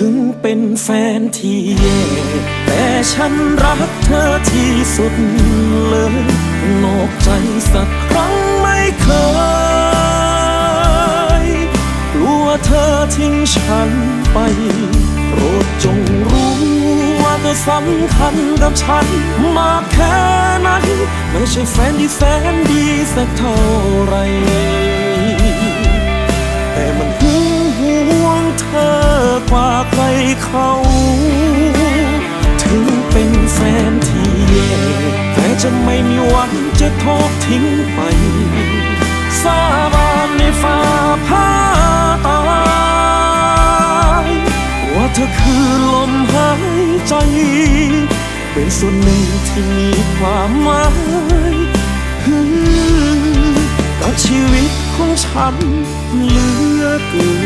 ถึงเป็นแฟนที่แย่แต่ฉันรักเธอที่สุดเลยนอกใจสักครั้งไม่เคยกลัวเธอทิ้งฉันไปโปรดจงรู้ว่าเธอสำคัญกับฉันมากแค่ไหนไม่ใช่แฟนที่แสนดีสักเท่าไหร เขา ถึงเป็นแฟนที่แย่แต่จะไม่มีวันจะทอทิ้งไป สาบานในฟ้าผ้าตายว่าเธอคือลมหายใจ เป็นส่วนหนึ่งที่มีความหมายกับชีวิตของฉันเหลือเกิน